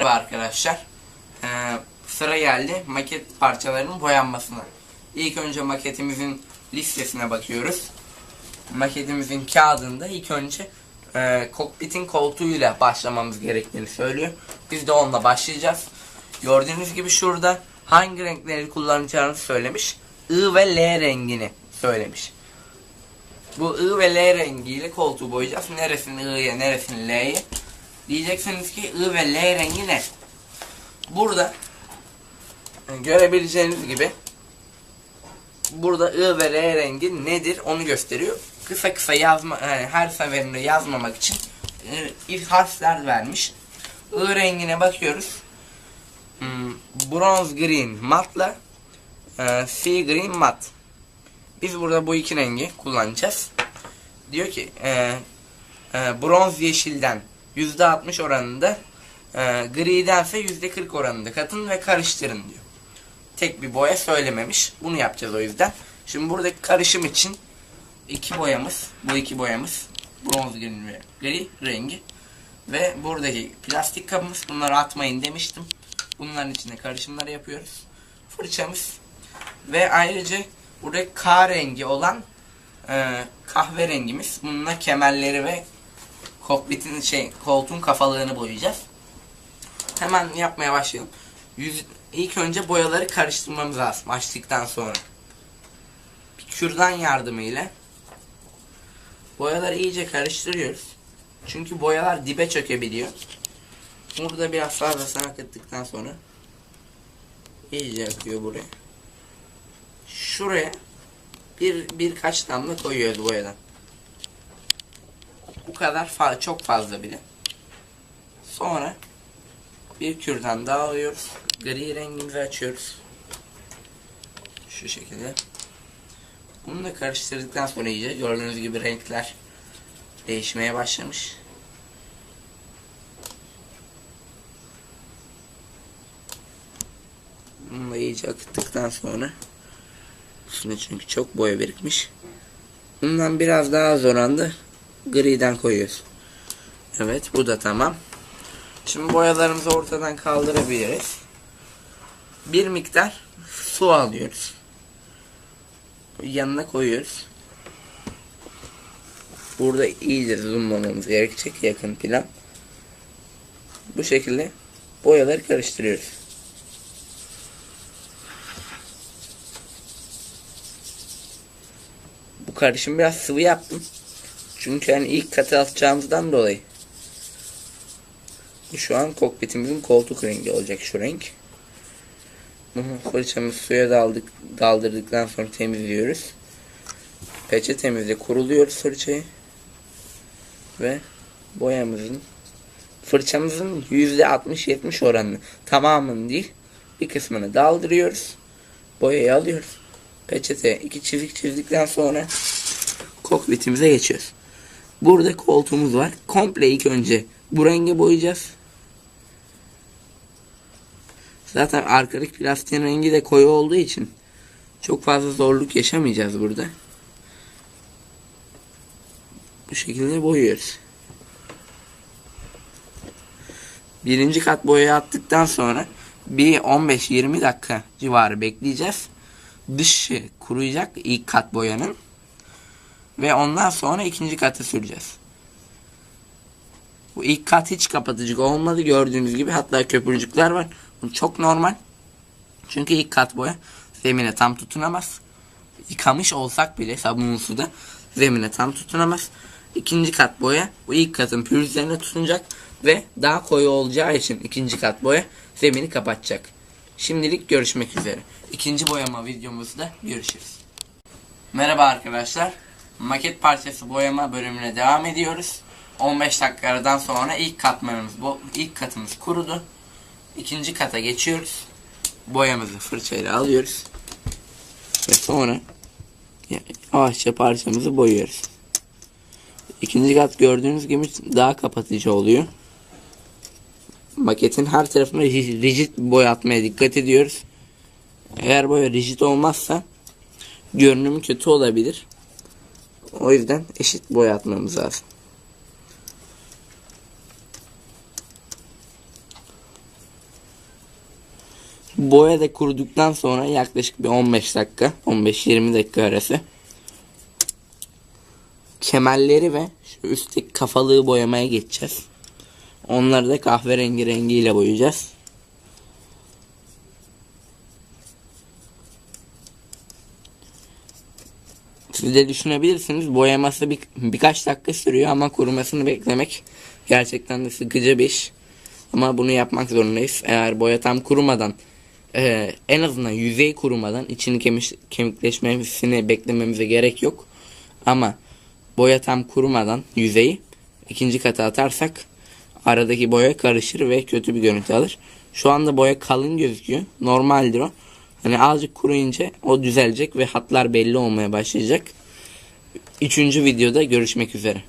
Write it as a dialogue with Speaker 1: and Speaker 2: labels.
Speaker 1: Merhaba arkadaşlar. Ee, sıra geldi maket parçalarının boyanmasına. İlk önce maketimizin listesine bakıyoruz. Maketimizin kağıdında ilk önce e, kokpitin koltuğuyla başlamamız gerektiğini söylüyor. Biz de onunla başlayacağız. Gördüğünüz gibi şurada hangi renkleri kullanacağını söylemiş. I ve L rengini söylemiş. Bu I ve L rengiyle koltuğu boyayacağız. Neresini I'ye, neresini L'ye. Diyeceksiniz ki I ve L rengi ne? Burada e, görebileceğiniz gibi burada I ve L rengi nedir onu gösteriyor. Kısa kısa yazma yani her seferinde yazmamak için e, ilk harfler vermiş. I rengine bakıyoruz. Hmm, bronze green matla e, sea green mat. Biz burada bu iki rengi kullanacağız. Diyor ki e, e, bronz yeşilden %60 oranında e, gridense %40 oranında katın ve karıştırın diyor. Tek bir boya söylememiş. Bunu yapacağız o yüzden. Şimdi buradaki karışım için iki boyamız, bu iki boyamız bronz green ve gri rengi ve buradaki plastik kabımız bunları atmayın demiştim. Bunların içinde karışımları yapıyoruz. Fırçamız ve ayrıca burada K rengi olan e, kahverengimiz. Bununla kemerleri ve kokpitin şey koltuğun kafalığını boyayacağız. Hemen yapmaya başlayalım. Yüz, ilk önce boyaları karıştırmamız lazım açtıktan sonra. Bir kürdan yardımıyla boyaları iyice karıştırıyoruz. Çünkü boyalar dibe çökebiliyor. Burada biraz fazlasını akıttıktan sonra iyice akıyor buraya. Şuraya bir birkaç damla koyuyoruz boyadan. Bu kadar fa çok fazla bile. Sonra bir kürdan daha alıyoruz. Gri rengimizi açıyoruz. Şu şekilde. Bunu da karıştırdıktan sonra iyice gördüğünüz gibi renkler değişmeye başlamış. Bunu da iyice akıttıktan sonra üstüne çünkü çok boya birikmiş. Bundan biraz daha az oranda griden koyuyoruz. Evet bu da tamam. Şimdi boyalarımızı ortadan kaldırabiliriz. Bir miktar su alıyoruz. Yanına koyuyoruz. Burada iyice zoomlamamız gerekecek yakın plan. Bu şekilde boyaları karıştırıyoruz. Bu karışım biraz sıvı yaptım. Çünkü hani ilk katı atacağımızdan dolayı. Şu an kokpitimizin koltuk rengi olacak şu renk. Bunu fırçamız suya daldık, daldırdıktan sonra temizliyoruz. Peçetemizle kuruluyoruz fırçayı. Ve boyamızın fırçamızın %60-70 oranını tamamını değil bir kısmını daldırıyoruz. Boyayı alıyoruz. Peçete iki çizik çizdikten sonra kokpitimize geçiyoruz. Burada koltuğumuz var. Komple ilk önce bu renge boyayacağız. Zaten arkadaki plastiğin rengi de koyu olduğu için çok fazla zorluk yaşamayacağız burada. Bu şekilde boyuyoruz. Birinci kat boyayı attıktan sonra bir 15-20 dakika civarı bekleyeceğiz. Dışı kuruyacak ilk kat boyanın. Ve ondan sonra ikinci katı süreceğiz. Bu ilk kat hiç kapatıcı olmadı gördüğünüz gibi. Hatta köpürcükler var. Bu çok normal. Çünkü ilk kat boya zemine tam tutunamaz. Yıkamış olsak bile sabunlu suda zemine tam tutunamaz. İkinci kat boya bu ilk katın pürüzlerine tutunacak ve daha koyu olacağı için ikinci kat boya zemini kapatacak. Şimdilik görüşmek üzere. İkinci boyama videomuzda görüşürüz. Merhaba arkadaşlar. Maket parçası boyama bölümüne devam ediyoruz. 15 dakikadan sonra ilk katmanımız bu ilk katımız kurudu. İkinci kata geçiyoruz. Boyamızı fırçayla alıyoruz. Ve sonra yavaşça parçamızı boyuyoruz. İkinci kat gördüğünüz gibi daha kapatıcı oluyor. Maketin her tarafına rigid boya atmaya dikkat ediyoruz. Eğer boya rigid olmazsa görünümü kötü olabilir. O yüzden eşit boya atmamız lazım. Boya da kuruduktan sonra yaklaşık bir 15 dakika, 15-20 dakika arası kemerleri ve şu üstteki kafalığı boyamaya geçeceğiz. Onları da kahverengi rengiyle boyayacağız. Siz de düşünebilirsiniz. Boyaması bir, birkaç dakika sürüyor ama kurumasını beklemek gerçekten de sıkıcı bir iş. Ama bunu yapmak zorundayız. Eğer boya tam kurumadan e, en azından yüzey kurumadan içini kemiş, kemikleşmesini beklememize gerek yok. Ama boya tam kurumadan yüzeyi ikinci kata atarsak aradaki boya karışır ve kötü bir görüntü alır. Şu anda boya kalın gözüküyor. Normaldir o. Hani azıcık kuruyunca o düzelecek ve hatlar belli olmaya başlayacak. Üçüncü videoda görüşmek üzere.